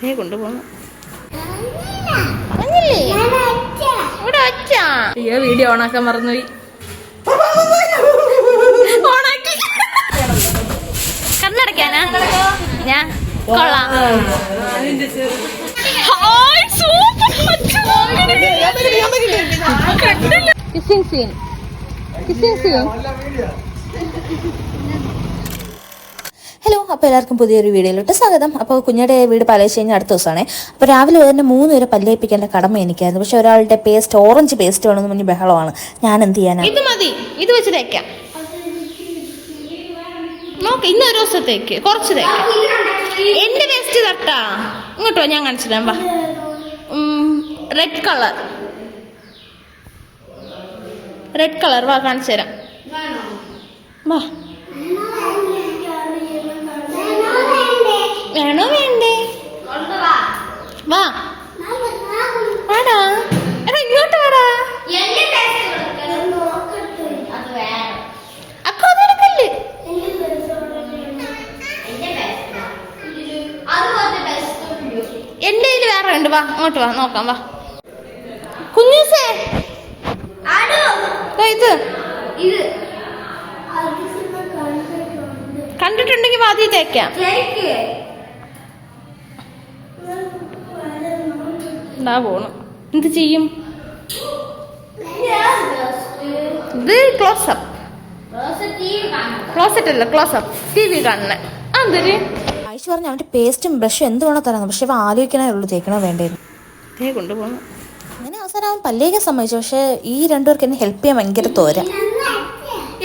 ദേ കൊണ്ടുപോകുന്നു പറഞ്ഞില്ലേ ഇവിടെ ഒച്ച അയ്യോ വീഡിയോ ഓണാക്കാൻ മറന്നുപോയി. ഓണാക്കി. കണ്ണടക്കാനാ? ഞാൻ കൊള്ളാം. ഹായ്, സൂപ്പർ അച്ഛാ. കണ്ടില്ല. ഹലോ അപ്പോൾ എല്ലാവർക്കും പുതിയൊരു വീഡിയോയിലോട്ട് സ്വാഗതം. അപ്പോൾ കുഞ്ഞുടെ വീട് പലയിച്ച് കഴിഞ്ഞാൽ അടുത്ത ദിവസമാണ്. അപ്പോൾ രാവിലെ തന്നെ മൂന്ന് പേരെ പല്ലേപ്പിക്കേണ്ട കടമ എനിക്കായിരുന്നു. പക്ഷെ ഒരാളുടെ പേസ്റ്റ് ഓറഞ്ച് പേസ്റ്റ് വേണമെന്ന് പറഞ്ഞ് ബഹളമാണ്. ഞാൻ എന്ത് ചെയ്യാനാണ് ഇത് മതി. ഇത് വെച്ച് തേക്കാം. നോക്ക് ദിവസത്തേക്ക്. കുറച്ച് തേക്കാം. എന്റെ വേസ്റ്റ് തട്ടാ. ഇങ്ങോട്ടോ ഞാൻ കാണിച്ചു തരാം വാ റെഡ് കളർ റെഡ് കളർ വാ കാണിച്ചു തരാം വാ. വേണോ വേണ്ടേ? വാ. വാടാ. എടാ ഇങ്ങോട്ട് വാടാ. അക്കോ അതെടുക്കല്ലേ എന്റെ കയ്യിൽ വേറെ ഉണ്ട് വാ അങ്ങോട്ട് വാ നോക്കാം വാ. കുഞ്ഞൂസേ. ഇത്. ഇത്. കണ്ടിട്ടുണ്ടെങ്കിൽ വാതി തേക്കാം. ഇതാ പോണു. എന്ത് ചെയ്യും? ഇത് ക്ലോസപ്പ് ക്ലോസറ്റ് അല്ല ക്ലോസപ്പ് ടി വി കാണുന്നത് അതൊരു ആഴ്ച പറഞ്ഞ അവന്റെ പേസ്റ്റും ബ്രഷും എന്ത് വേണോ തരാം പക്ഷെ അവ ആലോചിക്കണേ ഉള്ളൂ തേക്കണോ വേണ്ടിയിരുന്നു തേ കൊണ്ടുപോകണം അങ്ങനെ അവസാനം അവൻ പല്ലേക്ക് സമ്മതിച്ചു. പക്ഷേ ഈ രണ്ടുപേർക്ക് എന്നെ ഹെൽപ്പ് ചെയ്യാൻ ഭയങ്കര തോര.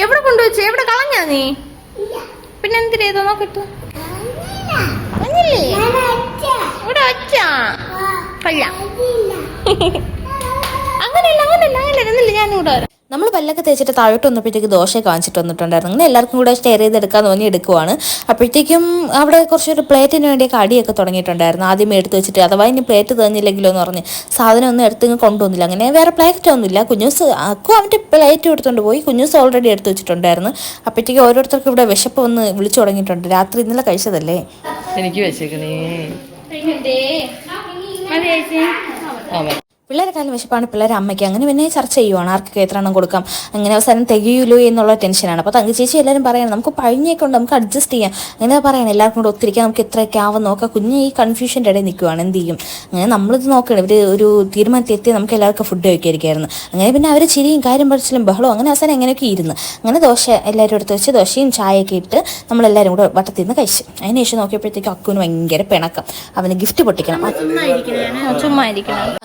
എവിടെ കൊണ്ടുവച്ചു? എവിടെ കളഞ്ഞാ നീ? പിന്നെ എന്തിനാ ഇതോ നോക്കിട്ടു ഇവിടെ ഒച്ച കള്ള. അങ്ങനെയല്ല അങ്ങനെയല്ല അങ്ങനെയല്ല. എന്നില്ല ഞാൻ ഇവിടെ വരാം. നമ്മൾ പല്ലൊക്കെ തേച്ചിട്ട് താഴോട്ട് വന്നപ്പോഴത്തേക്ക് ദോശയൊക്കെ വാങ്ങിച്ചിട്ട് വന്നിട്ടുണ്ടായിരുന്നു. അങ്ങനെ എല്ലാവർക്കും കൂടെ ഷെയർ ചെയ്തെടുക്കാന്ന് തോന്നി എടുക്കുവാണ്. അപ്പോഴത്തേക്കും അവിടെ കുറച്ചൊരു പ്ലേറ്റിന് വേണ്ടിയൊക്കെ അടിയൊക്കെ തുടങ്ങിയിട്ടുണ്ടായിരുന്നു. ആദ്യം എടുത്ത് വെച്ചിട്ട് അഥവാ ഇനി പ്ലേറ്റ് തന്നില്ലെങ്കിലോ എന്ന് പറഞ്ഞ് സാധനം ഒന്നും എടുത്ത് ഇങ്ങ് കൊണ്ടുവന്നില്ല. അങ്ങനെ വേറെ പ്ലേറ്റ് ഒന്നുമില്ല. കുഞ്ഞൂസ് അക്കും അവന്റെ പ്ലേറ്റ് എടുത്തുകൊണ്ട് പോയി. കുഞ്ഞൂസ് ഓൾറെഡി എടുത്ത് വെച്ചിട്ടുണ്ടായിരുന്നു. അപ്പോഴത്തേക്ക് ഓരോരുത്തർക്കും ഇവിടെ വിശപ്പ് വന്ന് വിളിച്ചു തുടങ്ങിയിട്ടുണ്ട്. രാത്രി ഇന്നലെ കഴിച്ചതല്ലേ? എനിക്ക് വെച്ചേക്കണേ. ആമേ പിള്ളേരെ കാലം വിശപ്പാണ് പിള്ളേരെ അമ്മയ്ക്ക്. അങ്ങനെ പിന്നെ ചർച്ച ചെയ്യുവാണ്. ആർക്കൊക്കെ എത്ര എണ്ണം കൊടുക്കാം? അങ്ങനെ അവസാനം തികയൂലോ എന്നുള്ള ടെൻഷനാണ് അപ്പോൾ തങ്കി ചേച്ചി എല്ലാവരും പറയണം. നമുക്ക് പഴിഞ്ഞൊക്കെ ഉണ്ട്. നമുക്ക് അഡ്ജസ്റ്റ് ചെയ്യാം. അങ്ങനെ പറയണം. എല്ലാവർക്കും കൂടെ ഒത്തിരിക്കാം നമുക്ക് എത്രയൊക്കെ ആവും നോക്കാം കുഞ്ഞ് ഈ കൺഫ്യൂഷന്റെ ഇടയിൽ നിൽക്കുവാണ്. എന്ത് ചെയ്യും? അങ്ങനെ നമ്മളിത് നോക്കണം. ഇവർ ഒരു തീരുമാനത്തിൽ എത്തി നമുക്ക് എല്ലാവർക്കും ഫുഡ് കഴിക്കായിരിക്കായിരുന്നു അങ്ങനെ പിന്നെ അവർ ചിരിയും കാര്യം പഠിച്ചിലും ബഹളവും അങ്ങനെ അവസാനം എങ്ങനെയൊക്കെ ഇരുന്ന്. അങ്ങനെ ദോശ എല്ലാവരും എടുത്ത് വെച്ച് ദോശയും ചായയൊക്കെ ഇട്ട് നമ്മളെല്ലാവരും കൂടെ വട്ടത്തിൽ നിന്ന് കഴിച്ചു. അതിന് ശേഷം നോക്കിയപ്പോഴത്തേക്കും അക്കുവിന് ഭയങ്കര പിണക്കം. അവന് ഗിഫ്റ്റ് പൊട്ടിക്കണം.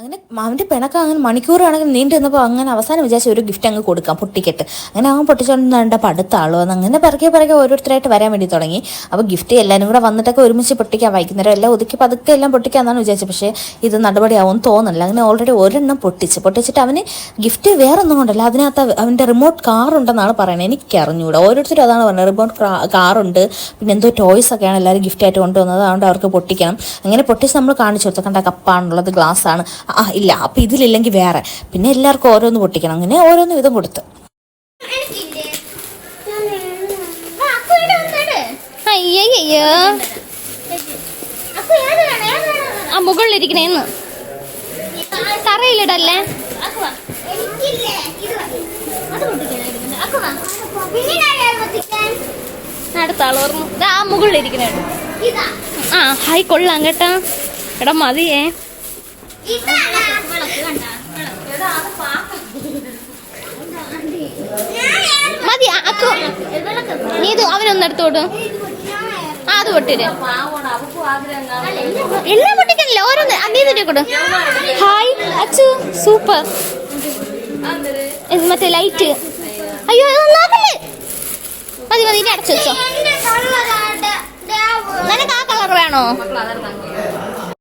അങ്ങനെ അവന്റെ പിണക്കം അങ്ങനെ മണിക്കൂറാണെങ്കിൽ നീണ്ടു നിന്നപ്പോൾ അങ്ങനെ അവസാനം വിചാരിച്ച ഒരു ഗിഫ്റ്റ് അങ്ങ് കൊടുക്കാം പൊട്ടിക്കട്ട് അങ്ങനെ അവൻ പൊട്ടിച്ചോണ്ട് അടുത്ത ആളോ എന്ന് അങ്ങനെ പിറകെ പിറകെ ഓരോരുത്തരായിട്ട് വരാൻ വേണ്ടി തുടങ്ങി. അപ്പോൾ ഗിഫ്റ്റ് എല്ലാവരും കൂടെ വന്നിട്ടൊക്കെ ഒരുമിച്ച് പൊട്ടിക്കാൻ വൈകുന്നേരം എല്ലാം ഒതുക്കി പതുക്കെ എല്ലാം പൊട്ടിക്കാന്നാണ് വിചാരിച്ചത്. പക്ഷേ ഇത് നടപടിയാവും തോന്നുന്നില്ല. അങ്ങനെ ഓൾറെഡി ഒരെണ്ണം പൊട്ടിച്ച് പൊട്ടിച്ചിട്ട് അവന് ഗിഫ്റ്റ് വേറെ ഒന്നും കൊണ്ടല്ല. അതിനകത്ത് അവന്റെ റിമോട്ട് കാർ ഉണ്ടെന്നാണ് പറയുന്നത് എനിക്ക് അറിഞ്ഞുകൂടാ ഓരോരുത്തരും അതാണ് പറഞ്ഞത്. റിമോട്ട് കാറുണ്ട് പിന്നെ എന്തോ ടോയ്സ് ഒക്കെയാണ് എല്ലാവരും ഗിഫ്റ്റ് ആയിട്ട് കൊണ്ടുവന്നത്. അതുകൊണ്ട് അവർക്ക് പൊട്ടിക്കണം. അങ്ങനെ പൊട്ടിച്ച് നമ്മൾ കാണിച്ചു കൊടുത്തു. കണ്ട കപ്പാണുള്ളത് ഗ്ലാസ് ആണ്. ആ ഇല്ല. അപ്പം ഇതിലില്ലെങ്കിൽ വേറെ. പിന്നെ എല്ലാവർക്കും ഓരോന്ന് പൊട്ടിക്കണം. അങ്ങനെ ഓരോന്ന് വിധം കൊടുത്ത്. അയ്യോ ആ മുകളിലിരിക്കണേന്ന്. തറയിലിടല്ലേ? അടുത്ത ആൾ ഓർമ്മ ആ മുകളിലിരിക്കണേ. ആ ഹായ് കൊള്ളാം കേട്ടാ. എടാ മതിയേ. മതി അക്കു. നീ ഇത് അവനൊന്ന് എടുത്തോട്ട് ആ അത് പൊട്ടിര് എല്ലാം പൊട്ടിക്കണില്ല ഓരോന്ന്. നീ തന്നെ കൊടു. ഹായ് അച്ചു. സൂപ്പർ. മറ്റേ ലൈറ്റ്. അയ്യോ ഇത് നന്നാക്കല്ലേ? മതി മതി ഇനി അടച്ചു വെച്ചോ. നിനക്ക് ആ കളർ വേണോ?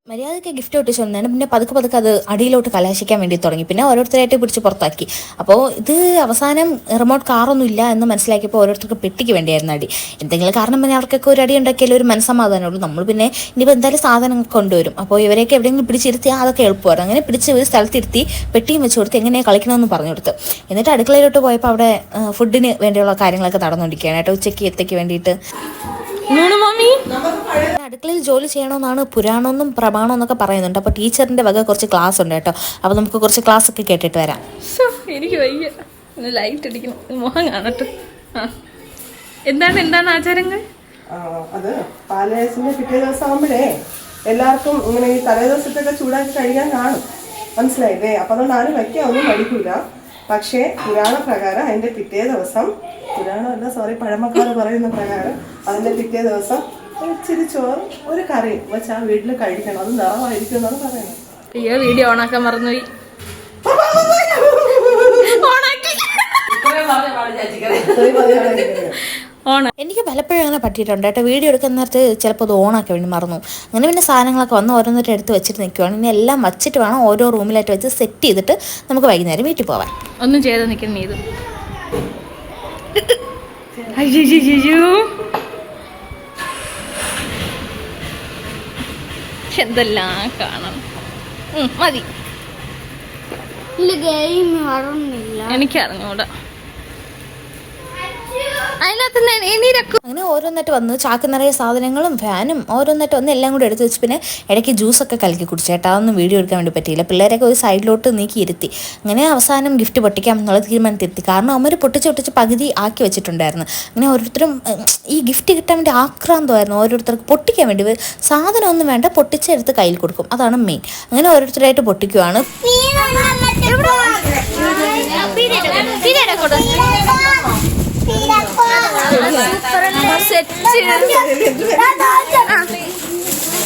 മര്യാദയ്ക്ക് ഗിഫ്റ്റ് ഒട്ടിച്ചു വന്നതാണ് പിന്നെ പതുക്കെ പതുക്കെ അത് അടിയിലോട്ട് കലാശിക്കാൻ വേണ്ടി തുടങ്ങി. പിന്നെ ഓരോരുത്തരായിട്ട് പിടിച്ച് പുറത്താക്കി. അപ്പോൾ ഇത് അവസാനം റിമോട്ട് കാറൊന്നും ഇല്ല എന്ന് മനസ്സിലാക്കിയപ്പോൾ ഓരോരുത്തർക്ക് പെട്ടിക്ക് വേണ്ടിയായിരുന്നു അടി. എന്തെങ്കിലും കാരണം പിന്നെ അവർക്കൊക്കെ ഒരു അടി ഉണ്ടാക്കിയാലും ഒരു മനസ്സമാധാനമുള്ളൂ. നമ്മൾ പിന്നെ ഇനിയിപ്പോൾ എന്തായാലും സാധനം കൊണ്ടുവരും. അപ്പോൾ ഇവരെയൊക്കെ എവിടെയെങ്കിലും പിടിച്ചിരുത്തി അതൊക്കെ എളുപ്പമായിരുന്നു. അങ്ങനെ പിടിച്ച് ഒരു സ്ഥലത്തിരുത്തി പെട്ടിയും വെച്ച് കൊടുത്ത് എങ്ങനെയാണ് കളിക്കണമെന്ന് പറഞ്ഞു കൊടുത്ത്. എന്നിട്ട് അടുക്കളയിലോട്ട് പോയപ്പോൾ അവിടെ ഫുഡിന് വേണ്ടിയുള്ള കാര്യങ്ങളൊക്കെ നടന്നുകൊണ്ടിരിക്കുകയാണ്. കേട്ടോ ഉച്ചയ്ക്ക് എത്തയ്ക്ക് വേണ്ടിയിട്ട്. അടുക്കളയിൽ ജോലി ചെയ്യണമെന്നാണ് പുരാണമെന്നും പ്രമാണം എന്നൊക്കെ പറയുന്നുണ്ട്. അപ്പോൾ ടീച്ചറിന്റെ വക കുറച്ച് ക്ലാസ് ഉണ്ട് കേട്ടോ. അപ്പോൾ നമുക്ക് കുറച്ച് ക്ലാസ് ഒക്കെ കേട്ടിട്ട് വരാം. എനിക്ക് വയ്യ. ഒന്ന് ലൈറ്റ് അടിക്കണം. മുഖം കാണട്ടെ. എന്താണ് എന്താണ് ആചാരങ്ങൾ? അത് പാലയസിന്റെ പിറ്റേ ദിവസം ആകുമ്പോഴേ എല്ലാവർക്കും ഇങ്ങനെ ഈ തലേദിവസത്തൊക്കെ ചൂടാക്കി കഴിക്കാൻ കാണും. മനസ്സിലായില്ലേ? അപ്പൊ അതുകൊണ്ട് ആരും വയ്ക്കാൻ ഒന്നും പഠിക്കൂല പക്ഷേ പുരാണ പ്രകാരം അതിന്റെ പിറ്റേ ദിവസം പുരാണമല്ല സോറി പഴമക്കാർ പറയുന്ന പ്രകാരം അതിന്റെ പിറ്റേ ദിവസം ഇച്ചിരി ചോറ് ഒരു കറി വെച്ച് ആ വീട്ടിൽ കഴിക്കണം. അത് നിറമായിരിക്കും എന്നാണ് പറയുന്നത്. അയ്യോ വീഡിയോ ഓണാക്കാൻ മറന്നുപോയി. ഓണാക്കി. ഓണ എനിക്ക് പലപ്പോഴും അങ്ങനെ പറ്റിയിട്ടുണ്ട്. കേട്ടോ വീഡിയോ എടുക്കുന്ന നേരത്ത് ചിലപ്പോൾ അത് ഓണാക്കി വേണ്ടി മറന്നു. അങ്ങനെ പിന്നെ സാധനങ്ങളൊക്കെ വന്ന് ഓരോന്നിട്ട് എടുത്ത് വെച്ചിട്ട് നിൽക്കുവാണ് ഇനി എല്ലാം വച്ചിട്ട് വേണം ഓരോ റൂമിലായിട്ട് വെച്ച് സെറ്റ് ചെയ്തിട്ട് നമുക്ക് വൈകുന്നേരം വീട്ടിൽ പോവാം ഒന്നും ചെയ്ത് നിൽക്കുന്ന ഇത്. അയ്യോ എന്തെല്ലാം കാണണം. മതി. എനിക്കറിഞ്ഞൂടാ. അതിനകത്ത് അങ്ങനെ ഓരോന്നിട്ട് വന്ന് ചാക്ക് നിറയെ സാധനങ്ങളും ഫാനും ഓരോന്നിട്ട് വന്ന് എല്ലാം കൂടെ എടുത്ത് വെച്ച് പിന്നെ ഇടയ്ക്ക് ജ്യൂസൊക്കെ കലക്കി കുടിച്ചു കുടിച്ചേട്ടാ അതൊന്നും വീഡിയോ എടുക്കാൻ വേണ്ടി പറ്റിയില്ല. പിള്ളേരൊക്കെ ഒരു സൈഡിലോട്ട് നീക്കി ഇരുത്തി. അങ്ങനെ അവസാനം ഗിഫ്റ്റ് പൊട്ടിക്കാം എന്നുള്ള തീരുമാനത്തിരുത്തി കാരണം അവർ പൊട്ടിച്ച് പൊട്ടിച്ച് പകുതി ആക്കി വെച്ചിട്ടുണ്ടായിരുന്നു. അങ്ങനെ ഓരോരുത്തരും ഈ ഗിഫ്റ്റ് കിട്ടാൻ വേണ്ടി ആക്രാന്തമായിരുന്നു. ഓരോരുത്തർക്ക് പൊട്ടിക്കാൻ വേണ്ടി സാധനം സാധനമൊന്നും വേണ്ട പൊട്ടിച്ചെടുത്ത് കയ്യിൽ കൊടുക്കും. അതാണ് മെയിൻ അങ്ങനെ ഓരോരുത്തരായിട്ട് പൊട്ടിക്കുവാണ്.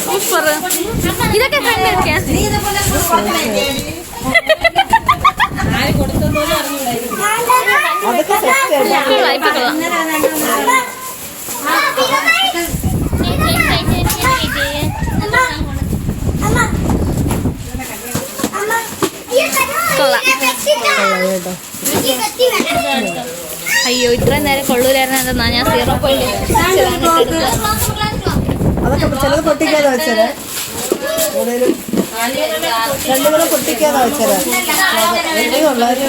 സൂപ്പർ ഇതൊക്കെ കണ്ടെടുക്കാൻ കൊള്ളാം അയ്യോ ഇത്രയും നേരം കൊള്ളൂലായിരുന്നു എന്താ? ഞാൻ സീറോ അതൊക്കെ ചിലത് പൊട്ടിക്കാതെ വെച്ചത്. ഏതേലും രണ്ടുകൂടെ പൊട്ടിക്കാതെ വെച്ചത്. ഉള്ളത്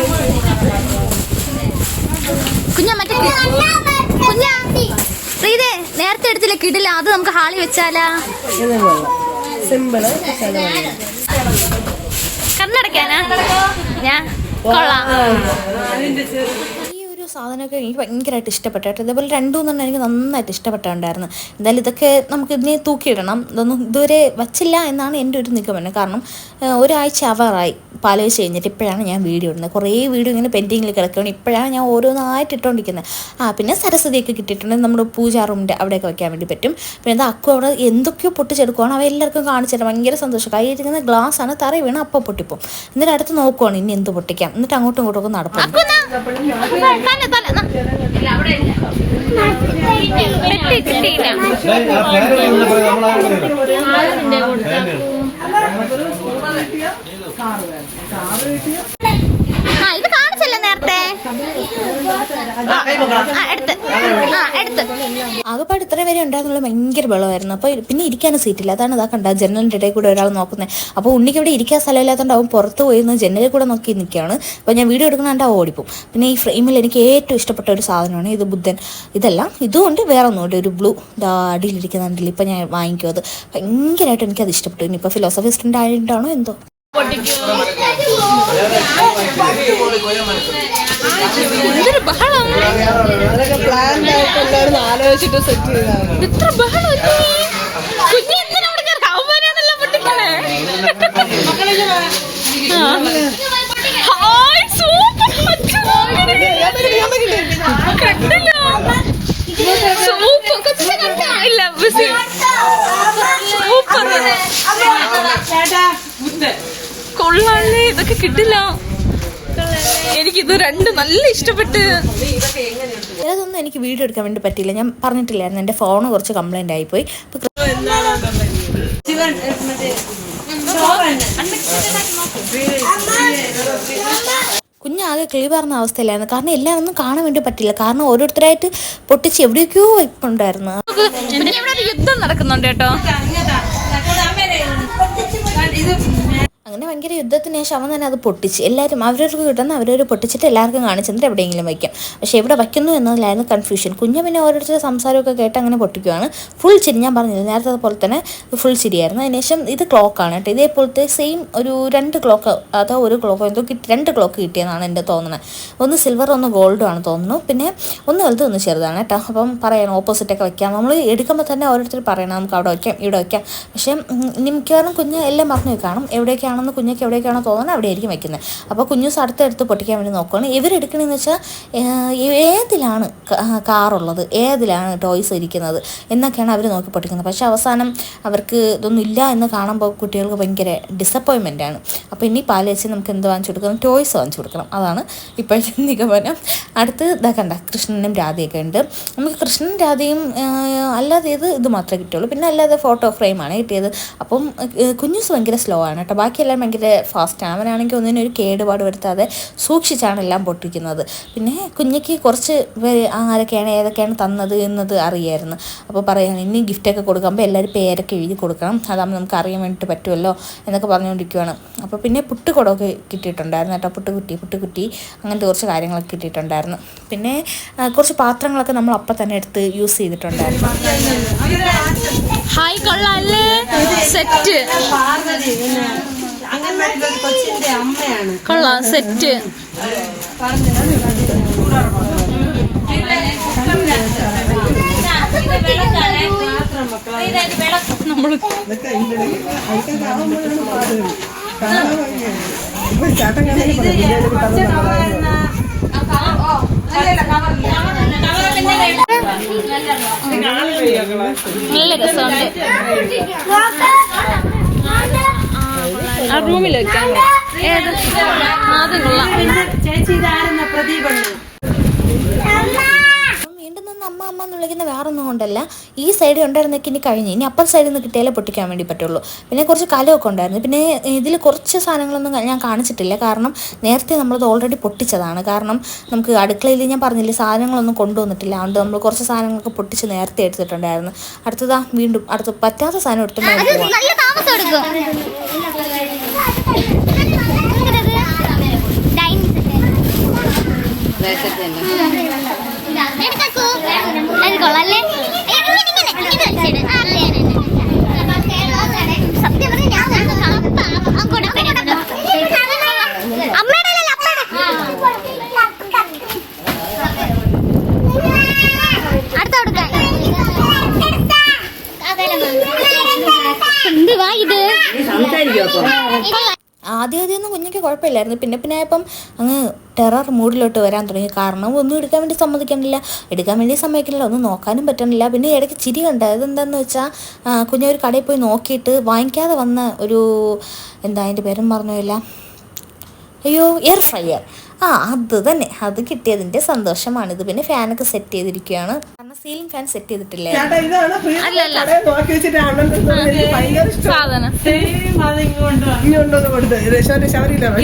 കുഞ്ഞാ മറ്റേ കുഞ്ഞാ പ്രീതേ നേരത്തെ എടുത്തില്ല കിടില്ല അത് നമുക്ക് ഹാളി വെച്ചാലാ. സിമ്പിൾ. കണ്ണടക്കാനാ ഞാൻ കൊള്ളാം. ഒരു സാധനമൊക്കെ എനിക്ക് ഭയങ്കരമായിട്ട് ഇഷ്ടപ്പെട്ടു കേട്ടോ. ഇതേപോലെ രണ്ടു മൂന്നെണ്ണം എനിക്ക് നന്നായിട്ട് ഇഷ്ടപ്പെട്ടുണ്ടായിരുന്നു എന്തായാലും ഇതൊക്കെ നമുക്ക് ഇതിനെ തൂക്കിയിടണം. ഇതൊന്നും ഇതുവരെ വച്ചില്ല എന്നാണ് എന്റെ ഒരു നിഗമനം. കാരണം ഒരാഴ്ച അവറായി പാലോചിച്ച് കഴിഞ്ഞിട്ട് ഇപ്പോഴാണ് ഞാൻ വീഡിയോ ഇടുന്നത്. കുറേ വീഡിയോ ഇങ്ങനെ പെൻഡിങ്ങിൽ കിടക്കുകയാണ്. ഇപ്പോഴാണ് ഞാൻ ഓരോന്നായിട്ട് ഇട്ടുകൊണ്ടിരിക്കുന്നത് ആ പിന്നെ സരസ്വതിയൊക്കെ കിട്ടിയിട്ടുണ്ട്. നമ്മുടെ പൂജാ റൂമിന്റെ അവിടെയൊക്കെ വയ്ക്കാൻ വേണ്ടി പറ്റും. പിന്നെ അത് അക്കു അവിടെ എന്തൊക്കെയോ പൊട്ടിച്ചെടുക്കുവാണ്. അവ എല്ലാവർക്കും കാണിച്ചിട്ട് ഭയങ്കര സന്തോഷം. കയ്യിരിക്കുന്ന ഗ്ലാസ് ആണ്. തറ വീണ് അപ്പം പൊട്ടിപ്പോവും. എന്നിട്ട് അടുത്ത് നോക്കുവാണ്. ഇനി എന്ത് പൊട്ടിക്കാം? എന്നിട്ട് അങ്ങോട്ടും ഇങ്ങോട്ടും ഒക്കെ നടപ്പുണ്ട്. കിട്ടിയില്ല. ആ ഇത് കാണിച്ചല്ലേ നേരത്തെ. ആ, ആ, എടുത്ത്. ആ എടുത്ത്. ആകെപ്പാട് ഇത്ര വരെ ഉണ്ടായിരുന്നുള്ള ഭയങ്കര വെള്ളമായിരുന്നു അപ്പോൾ പിന്നെ ഇരിക്കാനും സീറ്റില്ല അതാണ് ഇതാ കണ്ട ജനലിന്റെ ഇടയിൽ കൂടെ ഒരാൾ നോക്കുന്നത് അപ്പോൾ ഉണ്ണിക്ക് ഇവിടെ ഇരിക്കാൻ സ്ഥലമില്ലാത്തതുകൊണ്ട് അവൻ പുറത്ത് പോയി നിന്ന് ജനലിൽ കൂടെ നോക്കി നിൽക്കുകയാണ്. അപ്പോൾ ഞാൻ വീഡിയോ എടുക്കുന്ന കണ്ടാൽ ഓടിപ്പോവും. പിന്നെ ഈ ഫ്രെയിമിൽ എനിക്ക് ഏറ്റവും ഇഷ്ടപ്പെട്ട ഒരു സാധനമാണ് ഇത് ബുദ്ധൻ. ഇതല്ല ഇതുകൊണ്ട് വേറെ ഒന്നുമുണ്ട് ഒരു ബ്ലൂ ദാ അടിയിലിരിക്കുന്നുണ്ടല്ലോ ഇപ്പം ഞാൻ വാങ്ങിക്കും അത്. ഭയങ്കരമായിട്ട് എനിക്കത് ഇഷ്ടപ്പെട്ടു. ഇനിയിപ്പോൾ ഫിലോസഫി സ്റ്റുഡന്റ് ആയിട്ടാണോ എന്തോ? എന്തൊരു ബഹളം ആലോചിച്ചിട്ട് സെറ്റ് ചെയ്താണ് ഇത്ര ബഹളം കുഞ്ഞി എന്തിനാ അവിടെ കയറി അവന്മാരാണല്ലോ പൊട്ടിക്കണേ. ഹായ് സൂപ്പർ കണ്ടില്ല. സൂപ്പർ. കൊച്ചിനെ കണ്ടാ? ഇല്ല സൂപ്പർ. കൊള്ളാല്ലേ ഇതൊക്കെ കിട്ടില്ല. എനിക്കിത് രണ്ട് നല്ല ഇഷ്ടപ്പെട്ട്. ഇതൊന്നും എനിക്ക് വീഡിയോ എടുക്കാൻ വേണ്ടി പറ്റിയില്ല. ഞാൻ പറഞ്ഞിട്ടില്ലായിരുന്നു. എന്റെ ഫോൺ കുറച്ച് കംപ്ലൈന്റ് ആയിപ്പോയി. അപ്പോൾ കുഞ്ഞാകെ കിളി പറഞ്ഞ അവസ്ഥയിലായിരുന്നു. കാരണം എല്ലാം ഒന്നും കാണാൻ വേണ്ടി പറ്റില്ല കാരണം ഓരോരുത്തരായിട്ട് പൊട്ടിച്ച് എവിടെയൊക്കെയോ ഒരു യുദ്ധം നടക്കുന്നുണ്ട് കേട്ടോ. അങ്ങനെ ഭയങ്കര യുദ്ധത്തിന് ശേഷം അവൻ തന്നെ അത് പൊട്ടിച്ച്. എല്ലാവരും അവരവർക്ക് കിട്ടുന്ന അവരവർ പൊട്ടിച്ചിട്ട് എല്ലാവർക്കും കാണിച്ചിട്ട് എവിടെയെങ്കിലും വയ്ക്കാം. പക്ഷേ എവിടെ വയ്ക്കുന്നു എന്നതിലായിരുന്നു കൺഫ്യൂഷൻ കുഞ്ഞു പിന്നെ ഓരോരുത്തരുടെ സംസാരമൊക്കെ കേട്ട് അങ്ങനെ പൊട്ടിക്കുകയാണ് ഫുൾ ചിരി. ഞാൻ പറഞ്ഞില്ല നേരത്തെ അതുപോലെ തന്നെ ഫുൾ ചിരിയായിരുന്നു. അതിനുശേഷം ഇത് ക്ലോക്കാണ് കേട്ടോ. ഇതേപോലത്തെ സെയിം ഒരു രണ്ട് ക്ലോക്ക് അതോ ഒരു ക്ലോക്ക് എന്തോ കിട്ടി രണ്ട് ക്ലോക്ക് കിട്ടിയെന്നാണ് എന്റെ തോന്നുന്നത് ഒന്ന് സിൽവർ ഒന്ന് ഗോൾഡും ആണ് തോന്നുന്നു. പിന്നെ ഒന്ന് വലുത് ഒന്ന് ചെറുതാണ് കേട്ടോ. അപ്പം പറയണം ഓപ്പോസിറ്റൊക്കെ വയ്ക്കാം. നമ്മൾ എടുക്കുമ്പോൾ തന്നെ ഓരോരുത്തർ പറയണം നമുക്ക് അവിടെ വയ്ക്കാം ഇവിടെ വയ്ക്കാം. പക്ഷേ മിക്കവാറും കുഞ്ഞ് എല്ലാം പറഞ്ഞു കാണും. എവിടേക്കാണെന്ന് കുഞ്ഞൊക്കെ എവിടേക്കാണോ തോന്നുന്നത് അവിടെ ആയിരിക്കും വെക്കുന്നത്. അപ്പോൾ കുഞ്ഞു അടുത്തടുത്ത് പൊട്ടിക്കാൻ വേണ്ടി നോക്കുകയാണ് ഇവരെടുക്കണമെന്ന് വെച്ചാൽ ഏതിലാണ് കാറുള്ളത്? ഏതിലാണ് ടോയ്സ് ഇരിക്കുന്നത്? എന്നൊക്കെയാണ് അവർ നോക്കി പൊട്ടിക്കുന്നത്. പക്ഷേ അവസാനം അവർക്ക് ഇതൊന്നും ഇല്ല എന്ന് കാണുമ്പോൾ കുട്ടികൾക്ക് ഭയങ്കര ആണ്. അപ്പോൾ ഇനി പാലേച്ച് നമുക്ക് എന്ത് വാങ്ങിച്ചു കൊടുക്കണം? ടോയ്സ് വാങ്ങിച്ചു കൊടുക്കണം. അതാണ് ഇപ്പോഴത്തെ നിഗമനം. അടുത്ത് ഇതാ കണ്ട കൃഷ്ണനും രാധയൊക്കെ ഉണ്ട്. നമുക്ക് കൃഷ്ണനും രാധയും അല്ലാതെ ഇത് ഇത് മാത്രമേ കിട്ടുള്ളൂ പിന്നെ അല്ലാതെ ഫോട്ടോ ഫ്രെയിമാണ് കിട്ടിയത്. അപ്പം കുഞ്ഞുസ് ഭയങ്കര സ്ലോ ആണ് കേട്ടോ. ബാക്കിയെല്ലാം ഭയങ്കര ഫാസ്റ്റാണ് അവനാണെങ്കിൽ ഒന്നിനും ഒരു കേടുപാട് വരുത്താതെ സൂക്ഷിച്ചാണ് എല്ലാം പൊട്ടിക്കുന്നത്. പിന്നെ കുഞ്ഞിക്ക് കുറച്ച് പേര് ആരൊക്കെയാണ് ഏതൊക്കെയാണ് തന്നത് എന്നത് അറിയായിരുന്നു. അപ്പോൾ പറയുകയാണ് ഇനി ഗിഫ്റ്റൊക്കെ കൊടുക്കുമ്പോൾ എല്ലാവരും പേരൊക്കെ എഴുതി കൊടുക്കണം. അതാകുമ്പോൾ നമുക്ക് അറിയാൻ വേണ്ടിയിട്ട് പറ്റുമല്ലോ എന്നൊക്കെ പറഞ്ഞുകൊണ്ടിരിക്കുകയാണ് അപ്പോൾ പിന്നെ പുട്ടുകുടമൊക്കെ കിട്ടിയിട്ടുണ്ടായിരുന്നു കേട്ടോ. പുട്ടുകുറ്റി പുട്ടുകുറ്റി അങ്ങനത്തെ കുറച്ച് കാര്യങ്ങളൊക്കെ കിട്ടിയിട്ടുണ്ടായിരുന്നു. പിന്നെ കുറച്ച് പാത്രങ്ങളൊക്കെ നമ്മൾ അപ്പം തന്നെ എടുത്ത് യൂസ് ചെയ്തിട്ടുണ്ടായിരുന്നു. ഹായ് കൊള്ളാല്ലേ സെറ്റ് അംഗൻവാടിയിലൊരു കൊച്ചിന്റെ അമ്മയാണ്. കൊള്ളാം സെറ്റ്. പറയുന്നത് നല്ല രസമുണ്ട്. ആ റൂമിൽ വീണ്ടും നിന്ന് അമ്മ അമ്മ എന്ന് വിളിക്കുന്ന വേറൊന്നും കൊണ്ടല്ല. ഈ സൈഡിൽ ഉണ്ടായിരുന്നൊക്കെ ഇനി കഴിഞ്ഞ്. ഇനി അപ്പർ സൈഡിൽ നിന്ന് കിട്ടിയാലേ പൊട്ടിക്കാൻ വേണ്ടി പറ്റുള്ളൂ. പിന്നെ കുറച്ച് കലമൊക്കെ ഉണ്ടായിരുന്നു. പിന്നെ ഇതിൽ കുറച്ച് സാധനങ്ങളൊന്നും ഞാൻ കാണിച്ചിട്ടില്ല. കാരണം നേരത്തെ നമ്മളത് ഓൾറെഡി പൊട്ടിച്ചതാണ്. കാരണം നമുക്ക് അടുക്കളയിൽ ഞാൻ പറഞ്ഞില്ലേ സാധനങ്ങളൊന്നും കൊണ്ടുവന്നിട്ടില്ല. അതുകൊണ്ട് നമ്മൾ കുറച്ച് സാധനങ്ങളൊക്കെ പൊട്ടിച്ച് നേരത്തെ എടുത്തിട്ടുണ്ടായിരുന്നു. അടുത്തതാ വീണ്ടും അടുത്ത് പറ്റാത്ത സാധനം എടുത്തിട്ടുണ്ടായിരുന്നു പോവാം നല്ല താമസം എടുക്കും അത് കൊള്ളാല്ലേ സത്യം പറഞ്ഞ ഞാൻ എന്തുവാ ഇത് ആദ്യം ആദ്യമൊന്നും കുഞ്ഞിക്ക് കുഴപ്പമില്ലായിരുന്നു. പിന്നെ പിന്നെ ആയപ്പം അങ്ങ് ടെറർ മൂഡിലോട്ട് വരാൻ തുടങ്ങി. കാരണം ഒന്നും എടുക്കാൻ വേണ്ടി സമ്മതിക്കണില്ല എടുക്കാൻ വേണ്ടി സമ്മതിക്കണില്ല ഒന്നും നോക്കാനും പറ്റണില്ല. പിന്നെ ഇടയ്ക്ക് ചിരി കണ്ട. അതെന്താണെന്ന് വെച്ചാൽ കുഞ്ഞ ഒരു കടയിൽ പോയി നോക്കിയിട്ട് വാങ്ങിക്കാതെ വന്ന ഒരു എന്താ അതിന്റെ പേരും പറഞ്ഞില്ല അയ്യോ എയർ ഫ്രയർ ആ അത് തന്നെ. അത് കിട്ടിയതിന്റെ സന്തോഷമാണ്. ഇത് പിന്നെ ഫാനൊക്കെ സെറ്റ് ചെയ്തിരിക്കുകയാണ്. കാരണം സീലിംഗ് ഫാൻ സെറ്റ് ചെയ്തിട്ടില്ലേ.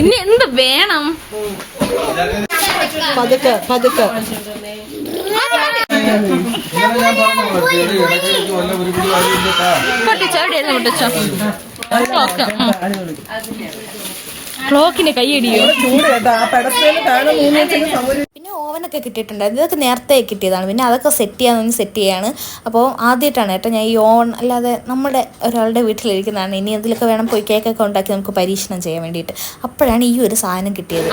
ഇനി ഇനി എന്ത് വേണം? പതുക്കെ പതുക്കെ. പൊട്ടിച്ചോ? എവിടെയായിരുന്നു പൊട്ടിച്ചോ? ക്ലോക്ക് ക്ലോക്കിന് കൈയടിയോ? പിന്നെ ഓവനൊക്കെ കിട്ടിയിട്ടുണ്ടായിരുന്നു ഇതൊക്കെ നേരത്തെ കിട്ടിയതാണ്. പിന്നെ അതൊക്കെ സെറ്റ് ചെയ്യാന്ന് സെറ്റ് ചെയ്യാണ്. അപ്പോൾ ആദ്യമായിട്ടാണ് കേട്ടോ ഞാൻ ഈ ഓൺ അല്ലാതെ നമ്മുടെ ഒരാളുടെ വീട്ടിലിരിക്കുന്നതാണ്. ഇനി അതിലൊക്കെ വേണം പോയി കേക്കൊക്കെ ഉണ്ടാക്കി നമുക്ക് പരീക്ഷണം ചെയ്യാൻ വേണ്ടിയിട്ട്. അപ്പോഴാണ് ഈ ഒരു സാധനം കിട്ടിയത്.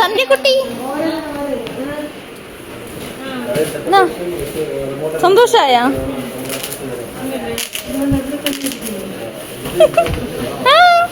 സന്ധ്യക്കുട്ടി! സന്തോഷായ?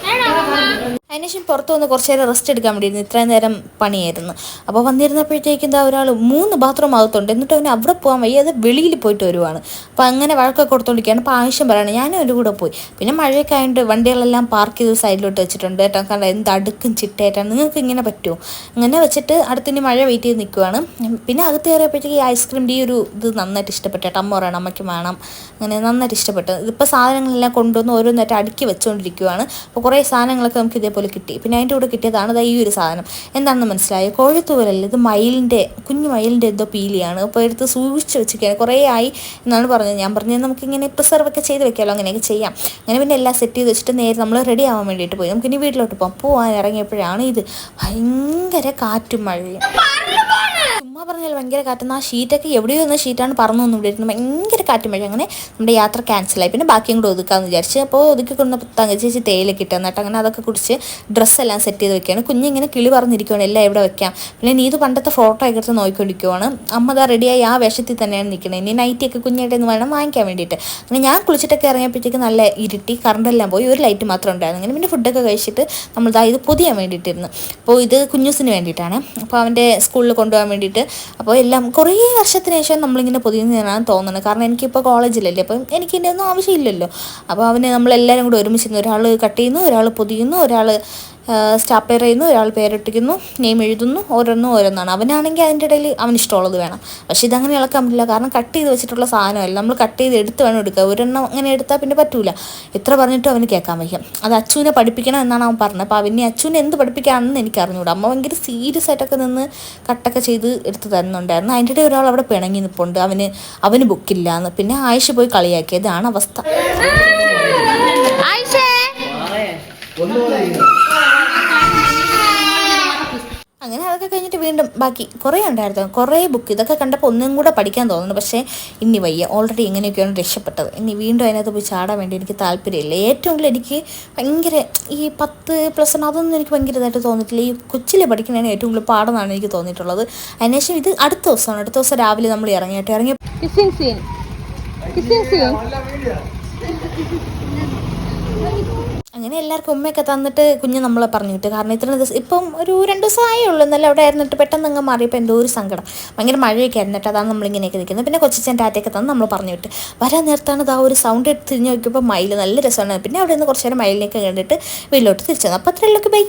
来了吗？അതിനുശേഷം പുറത്തു വന്ന് കുറച്ച് നേരം റെസ്റ്റ് എടുക്കാൻ വേണ്ടിയിരുന്നു. ഇത്രയും നേരം പണിയായിരുന്നു. അപ്പോൾ വന്നിരുന്നപ്പോഴത്തേക്കും എന്താ ഒരാൾ മൂന്ന് ബാത്റൂം ആകത്തുണ്ട് എന്നിട്ട് അവന് അവിടെ പോകാൻ വയ്യ. അത് വെളിയിൽ പോയിട്ട് വരുവാണ്. അപ്പോൾ അങ്ങനെ വഴക്കൊക്കെ കൊടുത്തോണ്ടിരിക്കുകയാണ്. അപ്പോൾ ആവശ്യം പറയണം ഞാനും അവന്റെ കൂടെ പോയി. പിന്നെ മഴയൊക്കെ ആയതുകൊണ്ട് വണ്ടികളെല്ലാം പാർക്ക് ചെയ്ത് സൈഡിലോട്ട് വെച്ചിട്ടുണ്ട്. കേട്ടോ കാരണം എന്ത് അടുക്കും ചിട്ടയായിട്ടാണ്. നിങ്ങൾക്ക് ഇങ്ങനെ പറ്റുമോ? അങ്ങനെ വെച്ചിട്ട് അടുത്തിന് മഴ വെയിറ്റ് ചെയ്ത് നിൽക്കുവാണ്. പിന്നെ അകത്ത് കയറിയപ്പോഴത്തേക്ക് ഈ ഐസ്ക്രീമിന്റെ ഈ ഒരു ഇത് നന്നായിട്ട് ഇഷ്ടപ്പെട്ടു. അമ്മ പറയണം അമ്മയ്ക്ക് വേണം. അങ്ങനെ നന്നായിട്ട് ഇഷ്ടപ്പെട്ടു. ഇതിപ്പോൾ സാധനങ്ങളെല്ലാം കൊണ്ടുവന്ന് ഓരോന്നായിട്ട് അടുക്കി വെച്ചുകൊണ്ടിരിക്കുവാണ് അപ്പോൾ കുറേ സാധനങ്ങളൊക്കെ നമുക്ക് ഇതേപോലെ പോലെ കിട്ടി. പിന്നെ അതിന്റെ കൂടെ കിട്ടിയതാണ് ഈ ഒരു സാധനം. എന്താണെന്ന് മനസ്സിലായോ? കോഴിത്തൂവലല്ല ഇത് മയിലിന്റെ കുഞ്ഞു മയിലിന്റെ എന്തോ പീലിയാണ്. അപ്പോൾ എടുത്ത് സൂക്ഷിച്ച് വെച്ചിരിക്കുകയാണ്. കുറേ ആയി എന്നാണ് പറഞ്ഞത്. ഞാൻ പറഞ്ഞത് നമുക്കിങ്ങനെ പ്രിസർവ് ഒക്കെ ചെയ്ത് വെക്കാമല്ലോ അങ്ങനെയൊക്കെ ചെയ്യാം. അങ്ങനെ പിന്നെ എല്ലാം സെറ്റ് ചെയ്ത് വെച്ചിട്ട് നേരെ നമ്മൾ റെഡി ആവാൻ വേണ്ടിയിട്ട് പോയി. നമുക്കിനി വീട്ടിലോട്ട് പോകാം പോകാൻ ഇറങ്ങിയപ്പോഴാണ് ഇത് ഭയങ്കര കാറ്റും മഴയും. ചുമ്മാ പറഞ്ഞാൽ ഭയങ്കര കാറ്റുന്ന ആ ഷീറ്റൊക്കെ എവിടെയോ എന്ന ഷീറ്റാണ് പറന്നു വന്നു ഇവിടെ ഭയങ്കര കാറ്റും മഴ അങ്ങനെ നമ്മുടെ യാത്ര ക്യാൻസലായി പിന്നെ ബാക്കിയും കൂടെ ഒതുക്കാമെന്ന് വിചാരിച്ച്. അപ്പോൾ ഒതുക്കി കൊണ്ട തങ്കച്ചേച്ചി കിട്ടുക എന്നിട്ട് അങ്ങനെ അതൊക്കെ കുടിച്ച് ഡ്രസ്സെല്ലാം സെറ്റ് ചെയ്ത് വെക്കുകയാണ്. കുഞ്ഞിങ്ങനെ കിളി പറഞ്ഞിരിക്കുകയാണ് എല്ലാം എവിടെ വെക്കാം. പിന്നെ നീതു പണ്ടത്തെ ഫോട്ടോ ഒക്കെ എടുത്ത് നോക്കിക്കൊണ്ടിരിക്കുവാണ്. അമ്മ അതാ റെഡിയായി ആ വേഷത്തിൽ തന്നെയാണ് നിൽക്കുന്നത് ഇനി നൈറ്റിയൊക്കെ കുഞ്ഞായിട്ട് എന്ന് വേണം വാങ്ങിക്കാൻ വേണ്ടിയിട്ട്. അങ്ങനെ ഞാൻ കുളിച്ചിട്ടൊക്കെ ഇറങ്ങിയപ്പോഴത്തേക്ക് നല്ല ഇരുട്ടി കറണ്ടെല്ലാം പോയി ഒരു ലൈറ്റ് മാത്രം ഉണ്ടായിരുന്നു. അങ്ങനെ പിന്നെ ഫുഡൊക്കെ കഴിച്ചിട്ട് നമ്മൾ ദാ ഇത് പൊതിയാൻ വേണ്ടിയിട്ടിരുന്നു. അപ്പോൾ ഇത് കുഞ്ഞൂസിന് വേണ്ടിയിട്ടാണ്. അപ്പോൾ അവന്റെ സ്കൂളിൽ കൊണ്ടുപോകാൻ വേണ്ടിയിട്ട്. അപ്പോൾ എല്ലാം കുറേ വർഷത്തിന് ശേഷം നമ്മളിങ്ങനെ പൊതിയുന്നതാണ് തോന്നുന്നത്. കാരണം എനിക്കിപ്പോൾ കോളേജിലല്ലേ അപ്പം എനിക്ക് ഒന്നും ആവശ്യമില്ലല്ലോ. അപ്പോൾ അവന് നമ്മളെല്ലാവരും കൂടെ ഒരുമിച്ചിരുന്നു ഒരാൾ കട്ട് ചെയ്യുന്നു ഒരാൾ പൊതിയുന്നു ഒരാൾ സ്റ്റാപ്പയർ ചെയ്യുന്നു ഒരാൾ പേരൊട്ടിക്കുന്നു നെയിം എഴുതുന്നു ഓരോന്നും ഓരോന്നാണ്. അവനാണെങ്കിൽ അതിന്റെ ഇടയിൽ അവൻ ഇഷ്ടമുള്ളത് വേണം. പക്ഷേ ഇതങ്ങനെ ഇളക്കാൻ പറ്റില്ല കാരണം കട്ട് ചെയ്ത് വെച്ചിട്ടുള്ള സാധനമല്ല. നമ്മൾ കട്ട് ചെയ്ത് എടുത്ത് വേണം എടുക്കുക. ഒരെണ്ണം അങ്ങനെ എടുത്താൽ പിന്നെ പറ്റൂല. എത്ര പറഞ്ഞിട്ടും അവന് കേൾക്കാൻ വയ്യ. അത് അച്ഛനെ പഠിപ്പിക്കണം എന്നാണ് അവൻ പറഞ്ഞത്. അപ്പോൾ അവനെ അച്ഛനെ എന്ത് പഠിപ്പിക്കാണെന്ന് എനിക്ക് അറിഞ്ഞുകൂടാ അമ്മ ഭയങ്കര സീരിയസ് ആയിട്ടൊക്കെ നിന്ന് കട്ടൊക്കെ ചെയ്ത് എടുത്ത് തരുന്നുണ്ടായിരുന്നു. അതിന്റെ ഇടയിൽ ഒരാൾ അവിടെ പിണങ്ങി നിൽപ്പുണ്ട് അവന് അവന് ബുക്കില്ല എന്ന് പിന്നെ ആയിഷ പോയി കളിയാക്കിയതാണ് അവസ്ഥ. അങ്ങനെ അതൊക്കെ കഴിഞ്ഞിട്ട് വീണ്ടും ബാക്കി കുറേ ഉണ്ടായിരുന്നു. കുറേ ബുക്ക് ഇതൊക്കെ കണ്ടപ്പോൾ ഒന്നും കൂടെ പഠിക്കാൻ തോന്നുന്നു. പക്ഷേ ഇനി വയ്യ. ഓൾറെഡി ഇങ്ങനെയൊക്കെയാണ് രക്ഷപ്പെട്ടത്. ഇനി വീണ്ടും അതിനകത്ത് പോയി ചാടാൻ വേണ്ടി എനിക്ക് താല്പര്യമില്ല. ഏറ്റവും കൂടുതൽ എനിക്ക് ഭയങ്കര ഈ പത്ത് പ്ലസ് വൺ അതൊന്നും എനിക്ക് ഭയങ്കര ഇതായിട്ട് തോന്നിയിട്ടില്ല. ഈ കൊച്ചിലെ പഠിക്കുന്നതിന് ഏറ്റവും കൂടുതൽ പാടെന്നാണ് എനിക്ക് തോന്നിയിട്ടുള്ളത്. അതിനുശേഷം ഇത് അടുത്ത ദിവസമാണ്. അടുത്ത ദിവസം രാവിലെ നമ്മൾ ഇറങ്ങിയിട്ട് ഇറങ്ങിയ കിസ്സിങ് സീൻ സീൻ അങ്ങനെ എല്ലാവർക്കും ഉമ്മയൊക്കെ തന്നിട്ട് കുഞ്ഞ് പറഞ്ഞു വിട്ടു കാരണം ഇത്ര ദിവസം ഇപ്പം ഒരു രണ്ട് ദിവസം ആയേ ഉള്ളൂ. എന്നാലും അവിടെ ആയിരുന്നിട്ട് പെട്ടെന്ന് അങ്ങ് മാറിയപ്പോൾ എന്തോ ഒരു സങ്കടം. ഭയങ്കര മഴയൊക്കെ ആയിരുന്നിട്ട് അതാണ് നമ്മളിങ്ങനെയൊക്കെ നിൽക്കുന്നത്. പിന്നെ കൊച്ചിച്ചൻ ടാറ്റയൊക്കെ തന്ന് നമ്മൾ പറഞ്ഞു വിട്ട് വരാൻ നേരത്താണ് ഇതാ ഒരു സൗണ്ട് എടുത്ത് തിരിഞ്ഞ് നോക്കിയപ്പോൾ മയിൽ. നല്ല രസമാണ്. പിന്നെ അവിടെ നിന്ന് കുറച്ച് നേരം മയിലിനെയൊക്കെ കണ്ടിട്ട് വീട്ടിലോട്ട് തിരിച്ചു വന്നു. അപ്പോൾ അത്രയുള്ളൊക്കെ ബൈ